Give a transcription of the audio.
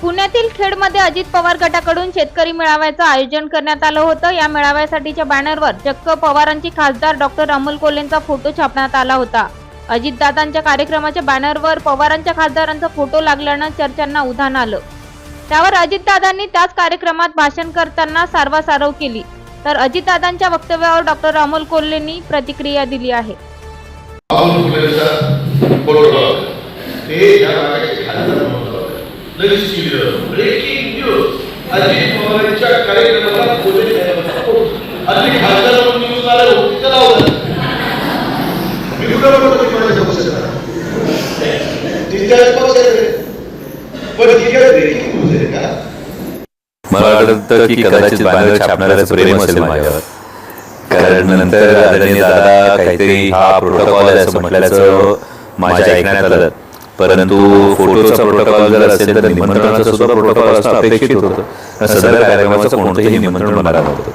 पुण्यातील खेडमध्ये अजित पवार गटाकडून शेतकरी मेळाव्याचं आयोजन करण्यात आलं होतं. या मेळाव्यासाठीच्या बॅनरवर चक्क पवारांची खासदार डॉक्टर अमोल कोलेंचा फोटो छापण्यात आला होता. अजितदादांच्या कार्यक्रमाच्या बॅनरवर पवारांच्या खासदारांचा फोटो लागल्यानं चर्चांना उधाण आलं. त्यावर अजितदादांनी त्याच कार्यक्रमात भाषण करताना सारवासारव केली. तर अजितदादांच्या वक्तव्यावर डॉक्टर अमोल कोल्हेंनी प्रतिक्रिया दिली आहे. अमोल लगेच ब्रेकिंग न्यूज अजित पवारांच्या कार्यक्रमाला पोलीस खासदार आले मी कुठं पण ब्रेकिंग न्यूज आहे का मला वाटतं की कदाचित बाहेर छापणाऱ्याचं प्रेम असेल माझ्यावर. कारण नंतर आदरणीय दादा काहीतरी हा प्रोटोकॉल आहे असं म्हटल्याचं माझ्या ऐकण्यात आलं. परंतु फोटोचा प्रोटोकॉल जर असेल तर निमंत्रणाचा सुद्धा प्रोटोकॉल असणं अपेक्षित होतं. सदर कार्यक्रमाचं कोणतंही निमंत्रण मला नव्हतं